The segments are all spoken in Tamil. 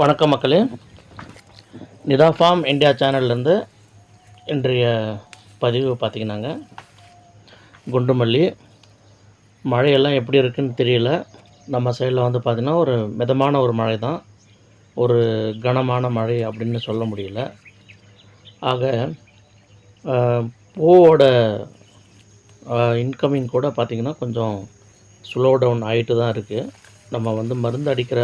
வணக்கம் மக்களே. நிதா ஃபார்ம் இந்தியா சேனல்லேருந்து இன்றைய பதிவு பார்த்திங்கன்னாங்க குண்டுமல்லி மழையெல்லாம் எப்படி இருக்குன்னு தெரியல. நம்ம சைடில் வந்து பார்த்திங்கன்னா ஒரு மிதமான ஒரு மழை தான் ஒரு கனமான மழை அப்படின்னு சொல்ல முடியல. ஆக பூவோட இன்கமிங் கூட பார்த்திங்கன்னா கொஞ்சம் ஸ்லோ டவுன் ஆகிட்டு தான் இருக்குது நம்ம வந்து மருந்து அடிக்கிற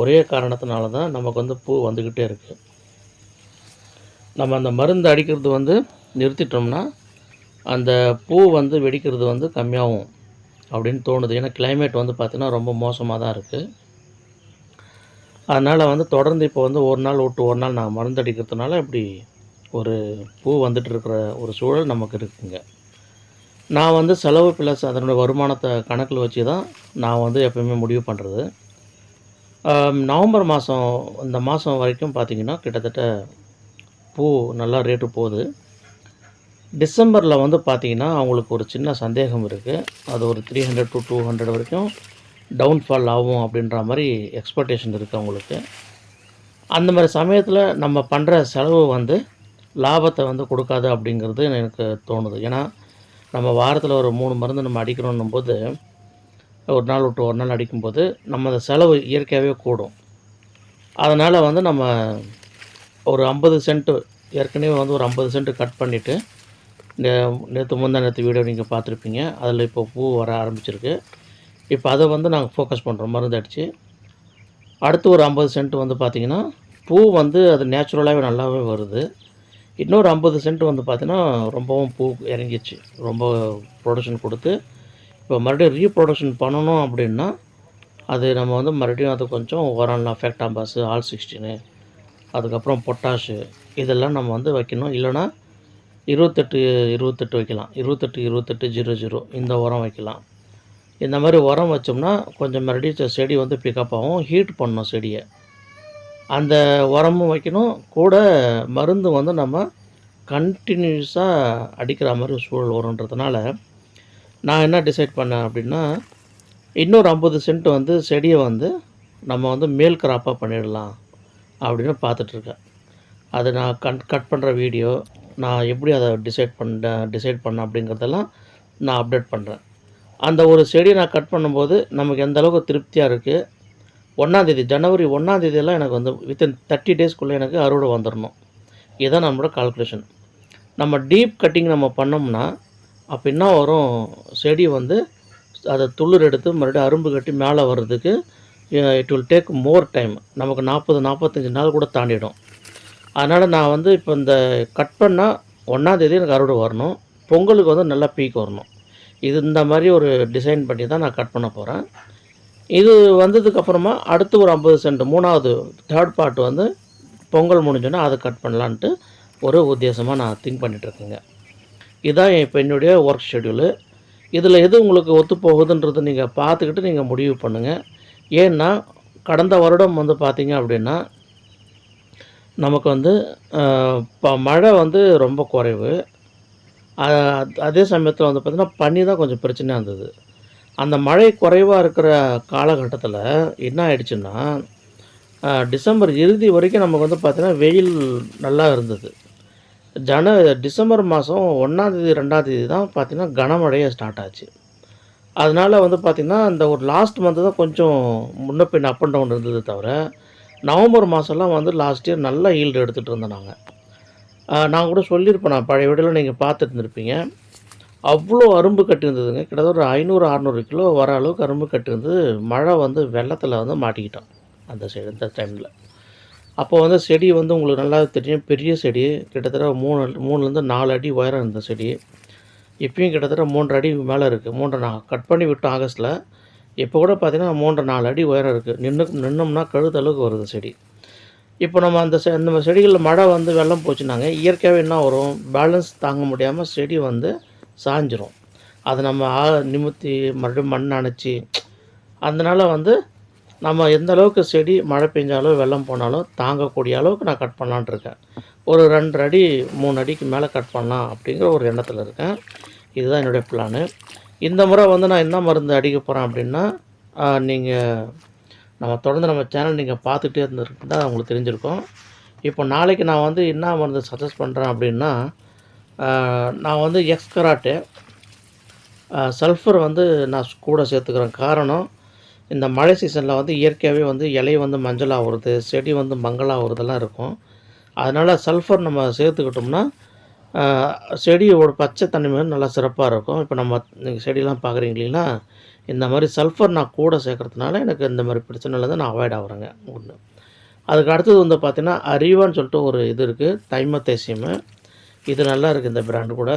ஒரே காரணத்தினால தான் நமக்கு வந்து பூ வந்துக்கிட்டே இருக்குது நம்ம அந்த மருந்து அடிக்கிறது வந்து நிறுத்திட்டோம்னா அந்த பூ வந்து வெடிக்கிறது வந்து கம்மியாகும் அப்படின்னு தோணுது. ஏன்னா கிளைமேட் வந்து பார்த்திங்கன்னா ரொம்ப மோசமாக தான் இருக்குது அதனால் வந்து தொடர்ந்து இப்போ வந்து ஒரு நாள் விட்டு ஒரு நாள் நான் மருந்து அடிக்கிறதுனால இப்படி ஒரு பூ வந்துட்டு இருக்கிற ஒரு சூழல் நமக்கு இருக்குங்க. நான் வந்து செலவு ப்ளஸ் அதனுடைய வருமானத்தை கணக்கில் வச்சு தான் நான் வந்து எப்பயுமே முடிவு பண்ணுறது நவம்பர் மாதம் இந்த மாதம் வரைக்கும் பார்த்திங்கன்னா கிட்டத்தட்ட பூ நல்லா ரேட்டு போகுது. டிசம்பரில் வந்து பார்த்திங்கன்னா அவங்களுக்கு ஒரு சின்ன சந்தேகம் இருக்குது அது ஒரு three hundred to two hundred வரைக்கும் டவுன்ஃபால் ஆகும் அப்படின்ற மாதிரி எக்ஸ்பெக்டேஷன் இருக்குது அவங்களுக்கு. அந்த மாதிரி சமயத்தில் நம்ம பண்ணுற செலவு வந்து லாபத்தை வந்து கொடுக்காது அப்படிங்கிறது எனக்கு தோணுது. ஏன்னா நம்ம வாரத்தில் ஒரு மூணு மருந்து நம்ம அடிக்கணுன்னும் போது ஒரு நாள் விட்டு ஒரு நாள் அடிக்கும்போது நம்ம அந்த செலவு இயற்கையாகவே கூடும். அதனால் வந்து நம்ம ஒரு ஐம்பது சென்ட்டு ஏற்கனவே வந்து ஒரு ஐம்பது சென்ட்டு கட் பண்ணிவிட்டு நேற்று முந்தா நேற்று வீடியோ நீங்கள் பார்த்துருப்பீங்க. அதில் இப்போ பூ வர ஆரம்பிச்சிருக்கு. இப்போ அதை வந்து நாங்கள் ஃபோக்கஸ் பண்ணுறோம் மருந்து அடித்து அடுத்து ஒரு ஐம்பது சென்ட் வந்து பார்த்திங்கன்னா பூ வந்து அது நேச்சுரலாகவே நல்லாவே வருது. இன்னொரு ஐம்பது சென்ட் வந்து பார்த்திங்கன்னா ரொம்பவும் பூ இறங்கிச்சு. ரொம்ப ப்ரொடக்ஷன் கொடுத்து இப்போ மறுபடியும் ரீப்ரொடக்ஷன் பண்ணணும் அப்படின்னா அது நம்ம வந்து மறுபடியும் அது கொஞ்சம் உரம்லாம் ஃபேக்டாம்பாஸு ஆல் சிக்ஸ்டீனு அதுக்கப்புறம் பொட்டாஷு இதெல்லாம் நம்ம வந்து வைக்கணும். இல்லைன்னா இருபத்தெட்டு இருபத்தெட்டு வைக்கலாம். இருபத்தெட்டு இருபத்தெட்டு ஜீரோ ஜீரோ இந்த உரம் வைக்கலாம். இந்த மாதிரி உரம் வச்சோம்னா கொஞ்சம் மறுபடியும் செடி வந்து பிக்கப் ஆகும். ஹீட் பண்ணணும் செடியை. அந்த உரமும் வைக்கணும். கூட மருந்து வந்து நம்ம கண்டினியூஸாக அடிக்கிற மாதிரி சூழல் வருன்றதுனால நான் என்ன டிசைட் பண்ணேன் அப்படின்னா இன்னொரு ஐம்பது சென்ட் வந்து செடியை வந்து நம்ம வந்து மேல் கிராப்பாக பண்ணிடலாம் அப்படின்னு பார்த்துட்ருக்கேன் அது நான் கட் கட் பண்ணுற வீடியோ நான் எப்படி அதை டிசைட் பண்ண டிசைட் பண்ணேன் அப்படிங்கிறதெல்லாம் நான் அப்டேட் பண்ணுறேன் அந்த ஒரு செடியை நான் கட் பண்ணும்போது நமக்கு எந்த அளவுக்கு திருப்தியாக இருக்குது ஒன்றாந்தேதி ஜனவரி ஒன்றாந்தேதியெல்லாம் எனக்கு வந்து வித்தின் தேர்ட்டி டேஸ்க்குள்ளே எனக்கு அறுவடை வந்துடணும் இதுதான் நம்மளோட கால்குலேஷன் நம்ம டீப் கட்டிங் நம்ம பண்ணோம்னா அப்போ என்ன வரும்? செடி வந்து அதை துளிர் எடுத்து மறுபடியும் அரும்பு கட்டி மேலே வர்றதுக்கு it will take more time நமக்கு நாற்பது நாற்பத்தஞ்சு நாள் கூட தாண்டிடும். அதனால் நான் வந்து இப்போ இந்த கட் பண்ணால் ஒன்றாந்தேதி எனக்கு அறுவடை வரணும். பொங்கலுக்கு வந்து நல்லா பீக் வரணும். இது இந்த மாதிரி ஒரு டிசைன் பண்ணி தான் நான் கட் பண்ண போகிறேன் இது வந்ததுக்கப்புறமா அடுத்து ஒரு ஐம்பது சென்ட் மூணாவது தேர்ட் பார்ட் வந்து பொங்கல் முடிஞ்சோன்னா அதை கட் பண்ணலான்ட்டு ஒரு உத்தேசமாக நான் திங்க் பண்ணிகிட்ருக்கேங்க இதுதான் இப்போ என்னுடைய ஒர்க் ஷெட்யூலு இதில் எது உங்களுக்கு ஒத்து போகுதுன்றதை நீங்கள் பார்த்துக்கிட்டு நீங்கள் முடிவு பண்ணுங்கள் ஏன்னா கடந்த வருடம் வந்து பார்த்திங்க அப்படின்னா நமக்கு வந்து ப- மழை வந்து ரொம்ப குறைவு. அதே சமயத்தில் வந்து பார்த்திங்கன்னா பனி தான் கொஞ்சம் பிரச்சனையாக இருந்தது. அந்த மழை குறைவாக இருக்கிற காலகட்டத்தில் என்ன ஆயிடுச்சுன்னா டிசம்பர் இறுதி வரைக்கும் நமக்கு வந்து பார்த்திங்கன்னா வெயில் நல்லா இருந்தது. ஜன டிசம்பர் மாதம் ஒன்றாந்தேதி ரெண்டாந்தேதி தான் பார்த்திங்கன்னா கனமழையே ஸ்டார்ட் ஆச்சு. அதனால் வந்து பார்த்திங்கன்னா இந்த ஒரு லாஸ்ட் மந்த்து தான் கொஞ்சம் முன்ன பின்ன அப் அண்ட் டவுன் இருந்தது தவிர நவம்பர் மாதம்லாம் வந்து லாஸ்ட் இயர் நல்லா ஈல்டு எடுத்துகிட்டு இருந்தோம் நாங்கள் நான் கூட சொல்லியிருப்பேன் நான் பழைய வீடியோவில் நீங்கள் பார்த்துட்டு இருந்திருப்பீங்க. அவ்வளோ அரும்பு கட்டியிருந்ததுங்க கிட்டத்தட்ட ஒரு ஐநூறு அறநூறு கிலோ வர அளவுக்கு அரும்பு கட்டியிருந்து மழை வந்து வெள்ளத்தில் வந்து மாட்டிக்கிட்டோம். அந்த சைடு இந்த டைமில் அப்போ வந்து செடி வந்து உங்களுக்கு நல்லா தெரியும். பெரிய செடி கிட்டத்தட்ட மூணு மூணுலேருந்து நாலு அடி உயரம் இருந்த செடி. இப்பயும் கிட்டத்தட்ட மூன்றரை அடி மேலே இருக்குது மூன்றரை நான் கட் பண்ணி விட்டோம் ஆகஸ்ட்டில் இப்போ கூட பார்த்தீங்கன்னா மூன்றரை நாலு அடி உயரம் இருக்குது நின்று நின்னோம்னா கழுத்த அளவுக்கு வருது செடி. இப்போ நம்ம அந்த செ அந்த செடிகளில் மழை வந்து வெள்ளம் போச்சுனாங்க. இயற்கையாகவே என்ன வரும்? பேலன்ஸ் தாங்க முடியாமல் செடி வந்து சாஞ்சிரும். அதை நம்ம ஆ நிமித்தி மறுபடியும் மண் அணைச்சி அதனால் வந்து நம்ம எந்த அளவுக்கு செடி மழை பெஞ்சாலும் வெள்ளம் போனாலும் தாங்கக்கூடிய அளவுக்கு நான் கட் பண்ணலான் இருக்கேன். ஒரு ரெண்டு அடி மூணு அடிக்கு மேலே கட் பண்ணலாம் அப்படிங்கிற ஒரு எண்ணத்தில் இருக்கேன். இதுதான் என்னுடைய பிளானு இந்த முறை வந்து நான் என்ன மருந்து அடிக்க போகிறேன் அப்படின்னா நீங்கள் நம்ம தொடர்ந்து நம்ம சேனல் நீங்கள் பார்த்துட்டே இருந்திருந்தா உங்களுக்கு தெரிஞ்சிருக்கும். இப்போ நாளைக்கு நான் வந்து என்ன மருந்து சஜஸ்ட் பண்ணுறேன் அப்படின்னா நான் வந்து எக்ஸ்கராட்டு சல்ஃபர் வந்து நான் கூட சேர்த்துக்கிறேன். காரணம் இந்த மழை சீசனில் வந்து இயற்கையாகவே வந்து இலை வந்து மஞ்சளாகிறது செடி வந்து மங்கல் இருக்கும். அதனால் சல்ஃபர் நம்ம சேர்த்துக்கிட்டோம்னா செடியோட பச்சை தன்மை வந்து நல்லா சிறப்பாக இருக்கும். இப்போ நம்ம நீங்கள் செடியெலாம் பார்க்குறீங்க இல்லைங்களா இந்த மாதிரி சல்ஃபர் நான் கூட சேர்க்குறதுனால எனக்கு இந்த மாதிரி பிரச்சனையிலேருந்து நான் அவாய்ட் ஆகுறேங்க ஒன்று அதுக்கு அடுத்தது வந்து பார்த்திங்கன்னா அரிவான்னு சொல்லிட்டு ஒரு இது இருக்குது தைமத்தேசியமு. இது நல்லா இருக்குது இந்த பிராண்டு கூட.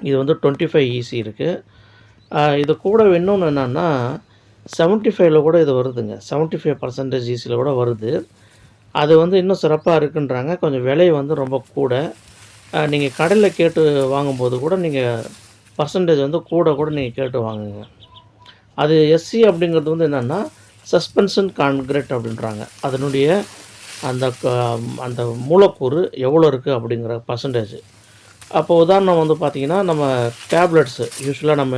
இது வந்து டுவெண்ட்டி ஃபைவ் ஈசி இருக்குது இது கூட இன்னொன்று என்னென்னா செவன்ட்டி ஃபைவ்ல கூட இது வருதுங்க. செவன்ட்டி ஃபைவ் பர்சன்டேஜ் ஈஸியில் கூட வருது. அது வந்து இன்னும் சிறப்பாக இருக்குன்றாங்க. கொஞ்சம் விலை வந்து ரொம்ப கூட. நீங்கள் கடையில் கேட்டு வாங்கும்போது கூட நீங்கள் பர்சன்டேஜ் வந்து கூட கூட நீங்கள் கேட்டு வாங்குங்க. அது எஸ்சி அப்படிங்கிறது வந்து என்னென்னா சஸ்பென்ஷன் கான்கிரீட் அப்படின்றாங்க. அதனுடைய அந்த அந்த மூலக்கூறு எவ்வளோ இருக்குது அப்படிங்கிற பர்சன்டேஜ் அப்போ உதாரணம் வந்து பார்த்திங்கன்னா நம்ம டேப்லெட்ஸு யூஸ்வலாக நம்ம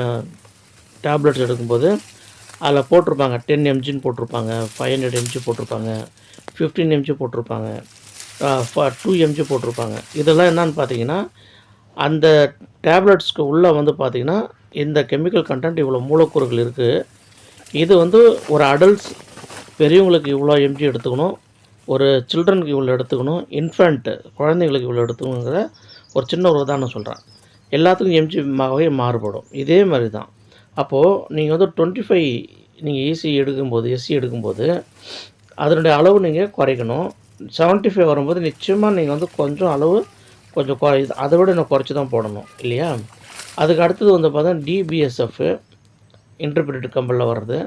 டேப்லெட்ஸ் எடுக்கும்போது அதில் போட்டிருப்பாங்க. டென் எம்ஜின்னு போட்டிருப்பாங்க. ஃபைவ் ஹண்ட்ரட் எம்ஜி போட்டிருப்பாங்க. ஃபிஃப்டீன் எம்ஜி போட்டிருப்பாங்க. டூ எம்ஜி போட்டிருப்பாங்க. இதெல்லாம் என்னன்னு பார்த்தீங்கன்னா அந்த டேப்லெட்ஸ்க்கு உள்ளே வந்து பார்த்திங்கன்னா இந்த கெமிக்கல் கண்டென்ட் இவ்வளோ மூலக்கூறுகள் இருக்குது இது வந்து ஒரு அடல்ட்ஸ் பெரியவங்களுக்கு இவ்வளோ எம்ஜி எடுத்துக்கணும். ஒரு சில்ட்ரனுக்கு இவ்வளோ எடுத்துக்கணும். இன்ஃபேண்ட்டு குழந்தைங்களுக்கு இவ்வளோ எடுத்துக்கணுங்கிற ஒரு சின்ன ஒரு உதாரணம் சொல்கிறேன். எல்லாத்துக்கும் எம்ஜி வகை மாறுபடும். இதே மாதிரி தான். அப்போது நீங்கள் வந்து டுவெண்ட்டி ஃபைவ் நீங்கள் ஈசி எடுக்கும்போது எஸ்சி எடுக்கும்போது அதனுடைய அளவு நீங்கள் குறைக்கணும். 75 ஃபைவ் வரும்போது நிச்சயமாக நீங்கள் வந்து கொஞ்சம் அளவு கொஞ்சம் குறை அதை விட இன்னும் குறைச்சி தான் போடணும் இல்லையா? அதுக்கு அடுத்தது வந்து பார்த்தீங்கன்னா டிபிஎஸ்எஃப் இன்டர்பிரிட்டட் கம்பெனியில் வர்றது.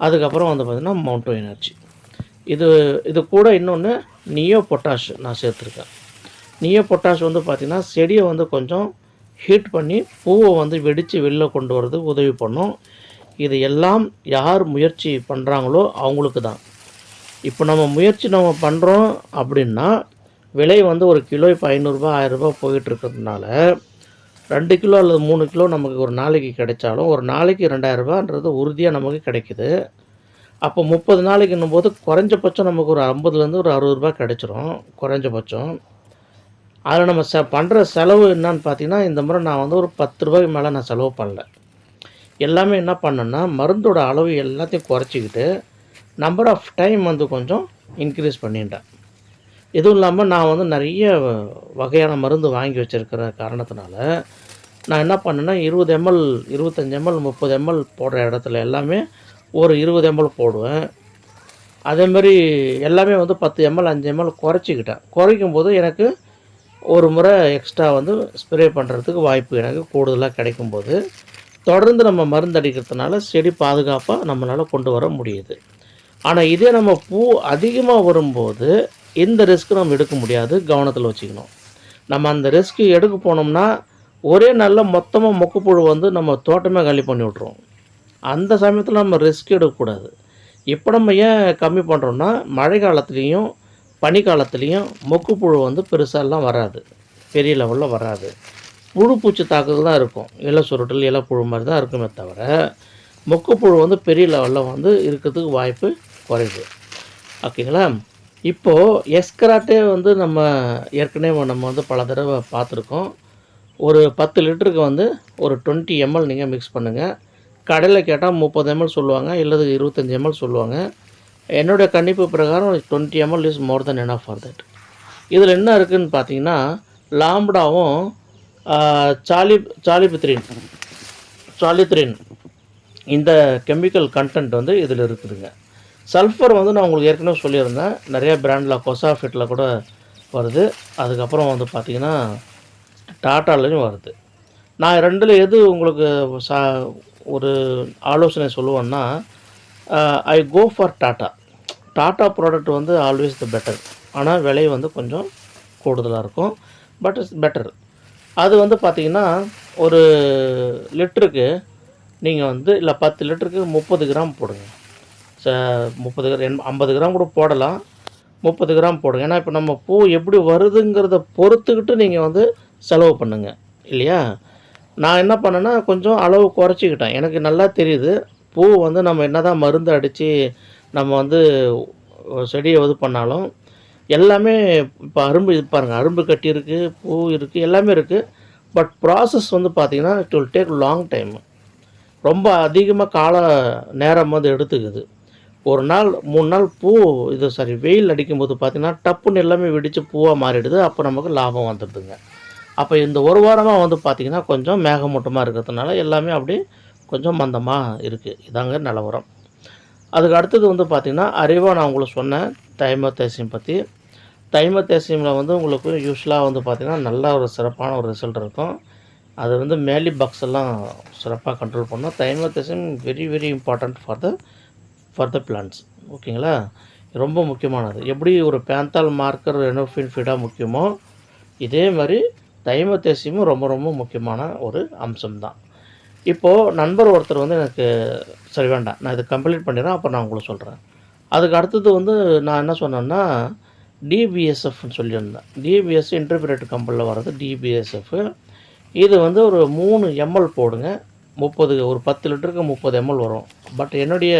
அதுக்கப்புறம் வந்து பார்த்திங்கன்னா மவுண்டோ எனர்ஜி இது இது கூட இன்னொன்று நியோ பொட்டாஷ் நான் சேர்த்துருக்கேன். நியோ பொட்டாஷ் வந்து பார்த்திங்கன்னா செடியை வந்து கொஞ்சம் ஹீட் பண்ணி பூவை வந்து வெடித்து வெளில கொண்டு வரது உதவி பண்ணும். இது எல்லாம் யார் முயற்சி பண்ணுறாங்களோ அவங்களுக்கு தான். இப்போ நம்ம முயற்சி நம்ம பண்ணுறோம் அப்படின்னா விலை வந்து ஒரு கிலோ இப்போ ஐநூறுரூபா ஆயிரரூபா போயிட்டுருக்கிறதுனால ரெண்டு கிலோ அல்லது மூணு கிலோ நமக்கு ஒரு நாளைக்கு கிடைச்சாலும் ஒரு நாளைக்கு ரெண்டாயிரரூபான்றது உறுதியாக நமக்கு கிடைக்குது. அப்போ முப்பது நாளைக்குன்னும் போது குறைஞ்சபட்சம் நமக்கு ஒரு ஐம்பதுலேருந்து ஒரு அறுபது ரூபாய் கிடைச்சிரும் குறைஞ்சபட்சம். அதில் நம்ம ச பண்ணுற செலவு என்னன்னு பார்த்தீங்கன்னா இந்த முறை நான் வந்து ஒரு பத்து ரூபாய்க்கு மேலே நான் செலவு பண்ணல. எல்லாமே என்ன பண்ணேன்னா மருந்தோட அளவு எல்லாத்தையும் குறைச்சிக்கிட்டு நம்பர் ஆஃப் டைம் வந்து கொஞ்சம் இன்க்ரீஸ் பண்ணிட்டேன். இதுவும் இல்லாமல் நான் வந்து நிறைய வகையான மருந்து வாங்கி வச்சுருக்கிற காரணத்தினால நான் என்ன பண்ணேன்னா இருபது எம்எல் இருபத்தஞ்சி எம்எல் முப்பது எம்எல் போடுற இடத்துல எல்லாமே ஒரு இருபது எம்எல் போடுவேன். அதே மாதிரி எல்லாமே வந்து பத்து எம்எல் அஞ்சு எம்எல் குறைச்சிக்கிட்டேன். குறைக்கும் போது எனக்கு ஒரு முறை எக்ஸ்ட்ரா வந்து ஸ்ப்ரே பண்ணுறதுக்கு வாய்ப்பு எனக்கு கூடுதலாக கிடைக்கும்போது தொடர்ந்து நம்ம மருந்து அடிக்கிறதுனால செடி பாதுகாப்பாக நம்மளால் கொண்டு வர முடியுது. ஆனால் இதே நம்ம பூ அதிகமாக வரும்போது இந்த ரிஸ்க் நம்ம எடுக்க முடியாது கவனத்தில் வச்சுக்கணும். நம்ம அந்த ரிஸ்க்கு எடுக்க போனோம்னா ஒரே நாளில் மொத்தமாக மொக்குப்புழு வந்து நம்ம தோட்டமே காலி பண்ணி விட்ருவோம் அந்த சமயத்தில் நம்ம ரிஸ்க் எடுக்கக்கூடாது. இப்போ நம்ம ஏன் கம்மி பண்ணுறோன்னா மழை காலத்துலேயும் பனிக்காலத்துலேயும் மொக்குப்புழு வந்து பெருசாலாம் வராது. பெரிய லெவலில் வராது. புழு பூச்சி தாக்குதல் தான் இருக்கும். இலை சுருட்டல் இலை புழு மாதிரி தான் இருக்குமே தவிர மொக்குப்புழு வந்து பெரிய லெவலில் வந்து இருக்கிறதுக்கு வாய்ப்பு குறைவு. ஓகேங்களா? இப்போது எஸ்கராட்டே வந்து நம்ம ஏற்கனவே நம்ம வந்து பல தடவை பார்த்துருக்கோம். ஒரு பத்து லிட்டருக்கு வந்து ஒரு டுவெண்ட்டி எம்எல் நீங்கள் மிக்ஸ் பண்ணுங்கள் கடையில் கேட்டால் முப்பது எம்எல் சொல்லுவாங்க இல்லது இருபத்தஞ்சி எம்எல் சொல்லுவாங்க. என்னுடைய கணிப்பு பிரகாரம் twenty ml is more then enough for that இதில் என்ன இருக்குதுன்னு பார்த்தீங்கன்னா லாம்டாவும் சாலி சாலிபித்ரின் சாலித்ரின் இந்த கெமிக்கல் கண்டென்ட் வந்து இதில் இருக்குதுங்க. சல்ஃபர் வந்து நான் உங்களுக்கு ஏற்கனவே சொல்லியிருந்தேன். நிறைய பிராண்டில் கொசாஃபிட்டில் கூட வருது. அதுக்கப்புறம் வந்து பார்த்திங்கன்னா டாட்டாலையும் வருது. நான் ரெண்டில் எது உங்களுக்கு சா ஒரு ஆலோசனை சொல்லுவேன்னா I go for Tata Tata product வந்து ஆல்வேஸ் த பெட்டர் ஆனால் விலை வந்து கொஞ்சம் கூடுதலாக இருக்கும். பட் இட்ஸ் பெட்டர் அது வந்து பார்த்திங்கன்னா ஒரு லிட்டருக்கு நீங்கள் வந்து இல்லை பத்து லிட்டருக்கு முப்பது கிராம் போடுங்க. ச முப்பது கிராம் ஐம்பது கிராம் கூட போடலாம். முப்பது கிராம் போடுங்க. ஏன்னா இப்போ நம்ம பூ எப்படி வருதுங்கிறத பொறுத்துக்கிட்டு நீங்கள் வந்து செலவு பண்ணுங்கள் இல்லையா? நான் என்ன பண்ணேன்னா கொஞ்சம் அளவு குறைச்சிக்கிட்டேன். எனக்கு நல்லா தெரியுது. பூ வந்து நம்ம என்ன தான் மருந்து அடித்து நம்ம வந்து செடியை இது பண்ணாலும் எல்லாமே இப்போ அரும்பு இது பாருங்கள் அரும்பு கட்டி இருக்குது பூ இருக்குது எல்லாமே இருக்குது பட் ப்ராசஸ் வந்து பார்த்திங்கன்னா it will take long time ரொம்ப அதிகமாக கால நேரம் வந்து எடுத்துக்குது. ஒரு நாள் மூணு நாள் பூ இது சாரி வெயில் அடிக்கும்போது பார்த்திங்கன்னா டப்புன்னு எல்லாமே வெடித்து பூவாக மாறிடுது. அப்போ நமக்கு லாபம் வந்துடுதுங்க. அப்போ இந்த ஒரு வாரமாக வந்து பார்த்திங்கன்னா கொஞ்சம் மேகமூட்டமாக இருக்கிறதுனால எல்லாமே அப்படியே கொஞ்சம் மந்தமாக இருக்குது இதாங்க நிலவரம். அதுக்கு அடுத்தது வந்து பார்த்திங்கன்னா அறிவாக நான் உங்களுக்கு சொன்னேன் தைமத்தேசியம் பற்றி தைமத்தேசியமில் வந்து உங்களுக்கு யூஸ்வலாக வந்து பார்த்திங்கன்னா நல்ல ஒரு சிறப்பான ஒரு ரிசல்ட் இருக்கும். அது வந்து மேலி பாக்ஸ் எல்லாம் சிறப்பாக கண்ட்ரோல் பண்ணோம். தைமத்தேசியம் very very important for the for the plans ஓகேங்களா? ரொம்ப முக்கியமானது. எப்படி ஒரு பேந்தால் மார்க்கர் ரெனோஃபின் ஃபீடாக முக்கியமோ இதே மாதிரி தைமத்தேசியமும் ரொம்ப ரொம்ப முக்கியமான ஒரு அம்சம்தான். இப்போது நண்பர் ஒருத்தர் வந்து எனக்கு சரி வேண்டாம். நான் இதை கம்ப்ளீட் பண்ணிடுறேன். அப்புறம் நான் உங்களுக்கு சொல்கிறேன் அதுக்கு அடுத்தது வந்து நான் என்ன சொன்னேன்னா டிபிஎஸ்எஃப்னு சொல்லியிருந்தேன். டிபிஎஸ் இன்டர்பிரேட் கம்பெனியில் வர்றது டிபிஎஸ்எஃப் இது வந்து ஒரு மூணு எம்எல் போடுங்க. முப்பது ஒரு பத்து லிட்டருக்கு முப்பது எம்எல் வரும். பட் என்னுடைய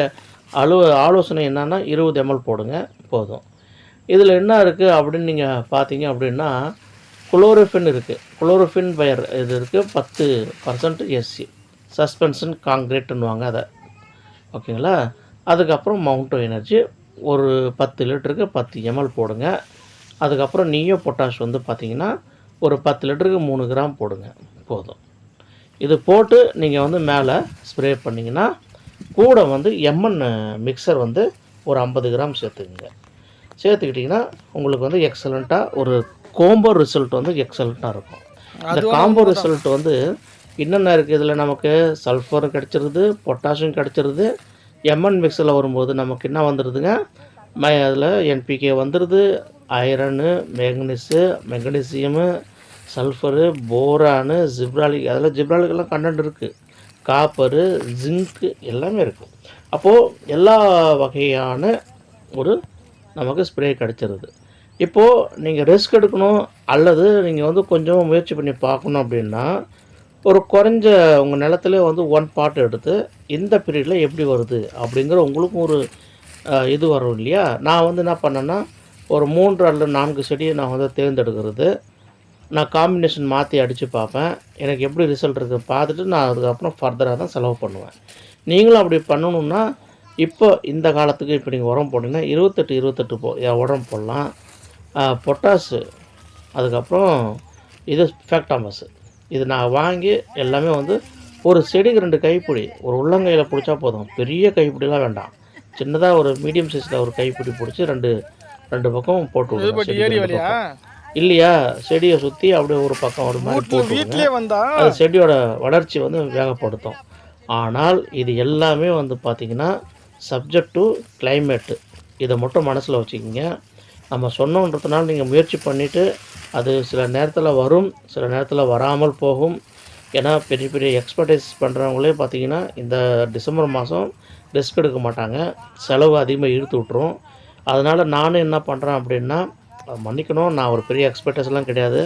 அலு ஆலோசனை என்னென்னா இருபது எம்எல் போடுங்க. போதும். இதில் என்ன இருக்குது அப்படின்னு நீங்கள் பார்த்தீங்க அப்படின்னா குளோரோஃபின் இருக்குது குளோரோஃபின் பயர் இது இருக்குது பத்து பர்சன்ட் எஸ்சி சஸ்பென்ஷன் காங்கிரீட்டுன்னுவாங்க அதை. ஓகேங்களா? அதுக்கப்புறம் மவுண்டோ எனர்ஜி ஒரு பத்து லிட்டருக்கு பத்து எம்எல் போடுங்க. அதுக்கப்புறம் நீயோ பொட்டாஷ் வந்து பார்த்தீங்கன்னா ஒரு பத்து லிட்டருக்கு மூணு கிராம் போடுங்க. போதும். இது போட்டு நீங்கள் வந்து மேலே ஸ்ப்ரே பண்ணிங்கன்னா கூட வந்து எம்என் மிக்சர் வந்து ஒரு ஐம்பது கிராம் சேர்த்துக்குங்க. சேர்த்துக்கிட்டிங்கன்னா உங்களுக்கு வந்து எக்ஸலண்ட்டாக ஒரு கோம்போ ரிசல்ட் வந்து எக்ஸலண்ட்டாக இருக்கும். இந்த காம்போ ரிசல்ட் வந்து என்னென்ன இருக்குது இதில் நமக்கு சல்ஃபரும் கிடச்சிருது பொட்டாஷியம் கிடச்சிருது. எம்என் மிக்ஸில் வரும்போது நமக்கு என்ன வந்துடுதுங்க ம அதில் என்பிகே வந்துடுது ஐரனு மேக்னீஸு மெக்னீசியமு சல்ஃபரு போரானு ஜிப்ராலிக் அதில் ஜிப்ராலிக்கெல்லாம் கண்டென்ட் இருக்குது காப்பரு ஜிங்க்கு எல்லாமே இருக்குது அப்போது எல்லா வகையான ஒரு நமக்கு ஸ்ப்ரே கிடச்சிருது. இப்போது நீங்கள் ரிஸ்க் எடுக்கணும் அல்லது நீங்கள் வந்து கொஞ்சம் முயற்சி பண்ணி பார்க்கணும் அப்படின்னா ஒரு குறைஞ்ச உங்கள் நிலத்துல வந்து ஒன் பாட்டு எடுத்து இந்த பீரியடில் எப்படி வருது அப்படிங்கிற உங்களுக்கும் ஒரு இது வரும் இல்லையா? நான் வந்து என்ன பண்ணேன்னா ஒரு மூன்று அல்லது நான்கு செடியை நான் வந்து தேர்ந்தெடுக்கிறது. நான் காம்பினேஷன் மாற்றி அடித்து பார்ப்பேன். எனக்கு எப்படி ரிசல்ட் இருக்குது பார்த்துட்டு நான் அதுக்கப்புறம் ஃபர்தராக தான் செலவு பண்ணுவேன். நீங்களும் அப்படி பண்ணணுன்னா இப்போ இந்த காலத்துக்கு இப்போ நீங்கள் உரம் போட்டிங்கன்னா இருபத்தெட்டு இருபத்தெட்டு போ உரம் போடலாம். பொட்டாசு அதுக்கப்புறம் இது ஃபேக்டாமஸு இது நான் வாங்கி எல்லாமே வந்து ஒரு செடிக்கு ரெண்டு கைப்பிடி ஒரு உள்ளங்கையில் பிடிச்சா போதும். பெரிய கைப்பிடிலாம் வேண்டாம். சின்னதாக ஒரு மீடியம் சைஸில் ஒரு கைப்பிடி பிடிச்சி ரெண்டு ரெண்டு பக்கம் போட்டு பக்கம். இல்லையா? செடியை சுற்றி அப்படியே ஒரு பக்கம் ஒரு மாதிரி போட்டு அது செடியோட வளர்ச்சி வந்து வேகப்படுத்தும். ஆனால் இது எல்லாமே வந்து பார்த்திங்கன்னா சப்ஜெக்ட் டு கிளைமேட்டு இதை மட்டும் மனசில் வச்சுக்கிங்க. நம்ம சொன்னோன்றதுனால நீங்கள் முயற்சி பண்ணிவிட்டு அது சில நேரத்தில் வரும் சில நேரத்தில் வராமல் போகும். ஏன்னா பெரிய பெரிய எக்ஸ்பர்டைஸ் பண்ணுறவங்களே பார்த்தீங்கன்னா இந்த டிசம்பர் மாதம் ரிஸ்க் எடுக்க மாட்டாங்க. செலவு அதிகமாக இழுத்து விட்ரும் அதனால் நானும் என்ன பண்ணுறேன் அப்படின்னா மன்னிக்கணும். நான் ஒரு பெரிய எக்ஸ்பர்டைஸ்லாம் கிடையாது.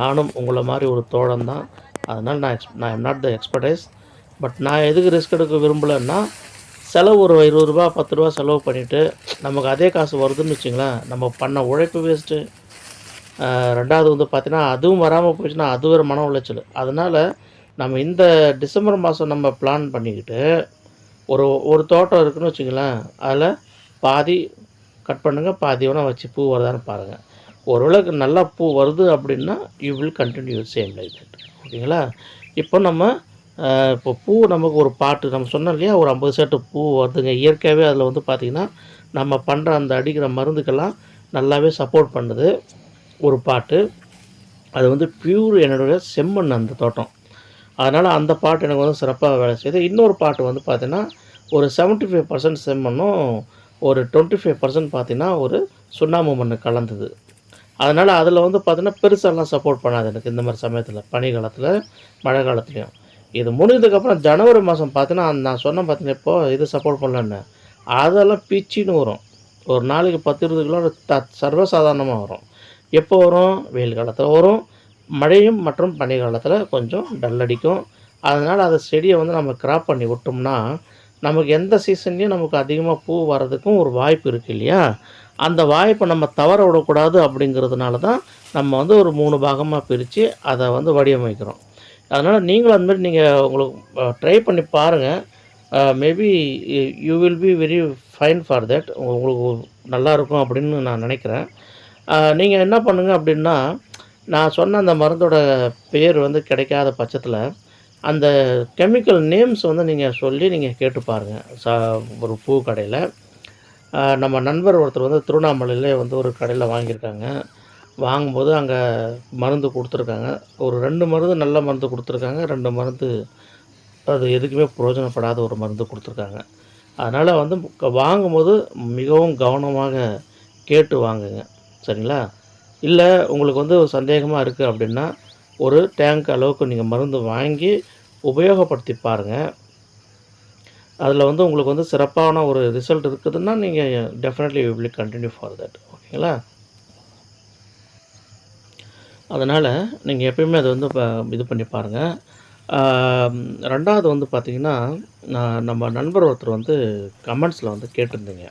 நானும் உங்களை மாதிரி ஒரு தோழன் தான் அதனால் நான் எக்ஸ் நான் am not the expertise but நான் எதுக்கு ரிஸ்க் எடுக்க விரும்பலைன்னா செலவு ஒரு இருபது ரூபா பத்து ரூபா செலவு பண்ணிவிட்டு நமக்கு அதே காசு வருதுன்னு வச்சுங்களேன் நம்ம பண்ண உழைப்பு வேஸ்ட்டு ரெண்டாவது வந்து பார்த்தீங்கன்னா அதுவும் வராமல் போச்சுன்னா அது ஒரு மன உளைச்சல். அதனால் நம்ம இந்த டிசம்பர் மாதம் நம்ம பிளான் பண்ணிக்கிட்டு ஒரு ஒரு தோட்டம் இருக்குன்னு வச்சுங்களேன் அதில் பாதி கட் பண்ணுங்கள் பாதி வேணால் வச்சு பூ வருதான்னு பாருங்கள் ஓரளவுக்கு நல்லா பூ வருது அப்படின்னா you will continue same like that ஓகேங்களா? இப்போ நம்ம இப்போ பூ நமக்கு ஒரு பாட்டு நம்ம சொன்னோம் இல்லையா ஒரு ஐம்பது செட்டு பூ வருதுங்க. இயற்கையாகவே அதில் வந்து பார்த்திங்கன்னா நம்ம பண்ணுற அந்த அடிக்கிற மருந்துக்கெல்லாம் நல்லாவே சப்போர்ட் பண்ணுது ஒரு பாட்டு. அது வந்து பியூர் என்னுடைய செம்மண் அந்த தோட்டம். அதனால் அந்த பாட்டு எனக்கு வந்து சிறப்பாக வேலை செய்யுது இன்னொரு பாட்டு வந்து பார்த்தீங்கன்னா ஒரு 75% ஃபைவ் பர்சன்ட் செம்மண்ணும் ஒரு டுவெண்ட்டி ஃபைவ் பர்சன்ட் பார்த்திங்கன்னா ஒரு சுண்ணாம்பு மண் கலந்தது. அதனால் அதில் வந்து பார்த்திங்கன்னா பெருசாலாம் சப்போர்ட் பண்ணாது எனக்கு இந்த மாதிரி சமயத்தில் பனி காலத்தில் மழை காலத்துலேயும். இது முடிஞ்சதுக்கப்புறம் ஜனவரி மாதம் பார்த்தீங்கன்னா நான் சொன்னேன் பார்த்தீங்கன்னா இப்போ இது சப்போர்ட் பண்ணலன்னு. அதெல்லாம் பிச்சின்னு வரும். ஒரு நாளைக்கு பத்து இருபது கிலோ த சர்வசாதாரணமாக வரும். எப்போ வரும்? வெயில் காலத்தில் வரும். மழையும் மற்றும் பனி காலத்தில் கொஞ்சம் டல் அடிக்கும். அதனால் அதை செடியை வந்து நம்ம கிராப் பண்ணி விட்டோம்னா நமக்கு எந்த சீசன்லேயும் நமக்கு அதிகமாக பூ வர்றதுக்கும் ஒரு வாய்ப்பு இருக்குது இல்லையா? அந்த வாய்ப்பை நம்ம தவற விடக்கூடாது அப்படிங்கிறதுனால தான் நம்ம வந்து ஒரு மூணு பாகமாக பிரித்து அதை வந்து வடிவமைக்கிறோம். அதனால் நீங்களும் அந்த நீங்கள் உங்களுக்கு ட்ரை பண்ணி பாருங்கள் maybe you will be very fine for that உங்களுக்கு நல்லா இருக்கும் அப்படின்னு நான் நினைக்கிறேன். நீங்கள் என்ன பண்ணுங்கள் அப்படின்னா நான் சொன்ன அந்த மருந்தோட பேர் வந்து கிடைக்காத பட்சத்தில் அந்த கெமிக்கல் நேம்ஸ் வந்து நீங்கள் சொல்லி நீங்கள் கேட்டு பாருங்கள் ச ஒரு பூ கடையில். நம்ம நண்பர் ஒருத்தர் வந்து திருவண்ணாமலையிலே வந்து ஒரு கடையில் வாங்கியிருக்காங்க. வாங்கும்போது அங்கே மருந்து கொடுத்துருக்காங்க. ஒரு ரெண்டு மருந்து நல்ல மருந்து கொடுத்துருக்காங்க. ரெண்டு மருந்து அது எதுக்குமே பிரயோஜனப்படாத ஒரு மருந்து கொடுத்துருக்காங்க. அதனால் வந்து வாங்கும்போது மிகவும் கவனமாக கேட்டு வாங்குங்க. சரிங்களா? இல்லை உங்களுக்கு வந்து சந்தேகமாக இருக்குது அப்படின்னா ஒரு டேங்க் அளவுக்கு நீங்கள் மருந்து வாங்கி உபயோகப்படுத்தி பாருங்கள் அதில் வந்து உங்களுக்கு வந்து சிறப்பான ஒரு ரிசல்ட் இருக்குதுன்னா நீங்கள் definitely you will continue for that ஓகேங்களா அதனால் நீங்கள் எப்பயுமே அதை வந்து ப- இது பண்ணி பாருங்கள் ரெண்டாவது வந்து பார்த்திங்கன்னா நான் நம்ம நண்பர் ஒருத்தர் வந்து கமெண்ட்ஸில் வந்து கேட்டிருந்தீங்க.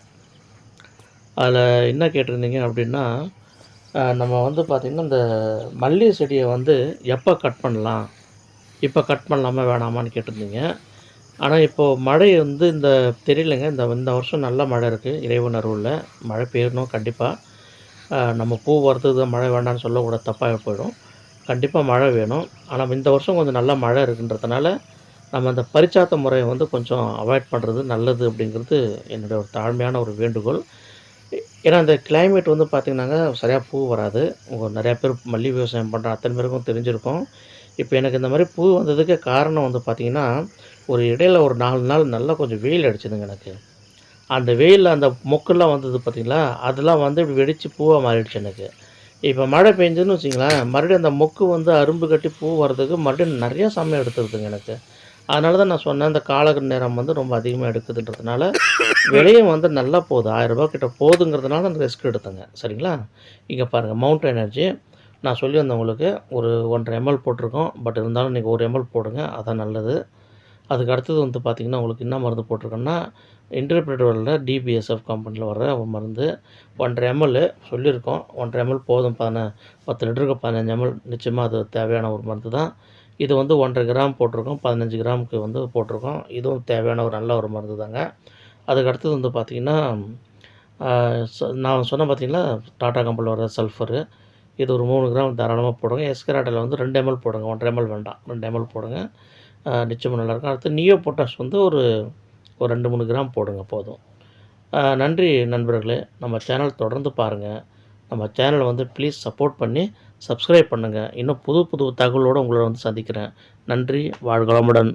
அதில் என்ன கேட்டிருந்தீங்க அப்படின்னா நம்ம வந்து பார்த்திங்கன்னா இந்த மல்லிகை செடியை வந்து எப்போ கட் பண்ணலாம்? இப்போ கட் பண்ணலாமா வேணாமான்னு கேட்டிருந்தீங்க. ஆனால் இப்போது மழை வந்து இந்த தெரியலைங்க இந்த இந்த வருஷம் நல்ல மழை இருக்குது இறைவன் அருளில் மழை பெய்யணும் கண்டிப்பாக நம்ம பூ வறுத்தது மழை வேண்டாம்னு சொல்லக்கூட தப்பாக போயிடும். கண்டிப்பாக மழை வேணும். ஆனால் இந்த வருஷம் கொஞ்சம் நல்ல மழை இருக்குன்றதுனால நம்ம அந்த பரிச்சாத்த முறையை வந்து கொஞ்சம் அவாய்ட் பண்ணுறது நல்லது அப்படிங்கிறது என்னுடைய ஒரு தாழ்மையான ஒரு வேண்டுகோள். ஏன்னா அந்த கிளைமேட் வந்து பார்த்திங்கன்னாங்க சரியாக பூ வராது. உங்கள் நிறையா பேர் மல்லி விவசாயம் பண்ணுற அத்தனை பேருக்கும் தெரிஞ்சிருக்கும். இப்போ எனக்கு இந்த மாதிரி பூ வந்ததுக்கு காரணம் வந்து பார்த்திங்கன்னா ஒரு இடையில ஒரு நாலு நாள் நல்லா கொஞ்சம் வெயில் அடிச்சதுங்க எனக்கு. அந்த வெயிலில் அந்த மொக்கெல்லாம் வந்தது பார்த்திங்களா அதெல்லாம் வந்து இப்படி வெடித்து பூவாக மாறிடுச்சு எனக்கு. இப்போ மழை பெஞ்சதுன்னு வச்சிங்களேன் மறுபடியும் அந்த மொக்கு வந்து அரும்பு கட்டி பூ வர்றதுக்கு மறுபடியும் நிறையா சமயம் எடுத்துருதுங்க எனக்கு. அதனால தான் நான் சொன்னேன் இந்த கால நேரம் வந்து ரொம்ப அதிகமாக எடுக்குதுன்றதுனால விலையும் வந்து நல்லா போகுது. ஆயிரம் ரூபாய் கிட்ட போகுதுங்கிறதுனால அந்த ரிஸ்க் எடுத்தேங்க. சரிங்களா? இங்கே பாருங்கள் மவுண்ட் எனர்ஜி நான் சொல்லி வந்தவங்களுக்கு உங்களுக்கு ஒரு ஒன்றரை எம்எல் போட்டிருக்கோம். பட் இருந்தாலும் நீங்கள் ஒரு எம்எல் போடுங்க அதான் நல்லது. அதுக்கு அடுத்தது வந்து பார்த்திங்கன்னா உங்களுக்கு என்ன மருந்து போட்டிருக்கோன்னா இன்டர்பிரேட்டரில் டிபிஎஸ்எஃப் கம்பெனியில் வர ஒரு மருந்து. ஒன்றரை எம்எல் சொல்லியிருக்கோம். ஒன்றரை எம்எல் போதும் பதின பத்து லிட்டருக்கு பதினஞ்சு எம்எல் நிச்சயமாக அது தேவையான ஒரு மருந்து தான். இது வந்து ஒன்றரை கிராம் போட்டிருக்கோம். பதினஞ்சு கிராமுக்கு வந்து போட்டிருக்கோம். இதுவும் தேவையான ஒரு நல்ல ஒரு மருந்து தாங்க. அதுக்கு அடுத்தது வந்து பார்த்திங்கன்னா நான் சொன்னேன் பார்த்திங்கன்னா டாடா கம்பெனியில் வர சல்ஃபரு. இது ஒரு மூணு கிராம் தாராளமாக போடுங்க. எஸ்கராட்டில் வந்து ரெண்டு எம்எல் போடுங்க. ஒன்றரை எம்எல் வேண்டாம். ரெண்டு எம்எல் போடுங்க. நிச்சயமாக நல்லாயிருக்கும் அடுத்து நியோ பொட்டாஷ் வந்து ஒரு ஒரு ரெண்டு மூணு கிராம் போடுங்க போதும். நன்றி நண்பர்களே. நம்ம சேனல் தொடர்ந்து பாருங்கள் நம்ம சேனலை வந்து ப்ளீஸ் சப்போர்ட் பண்ணி சப்ஸ்கிரைப் பண்ணுங்கள் இன்னும் புது புது தகவலோடு உங்களை வந்து சந்திக்கிறேன். நன்றி வாழ்களமுடன்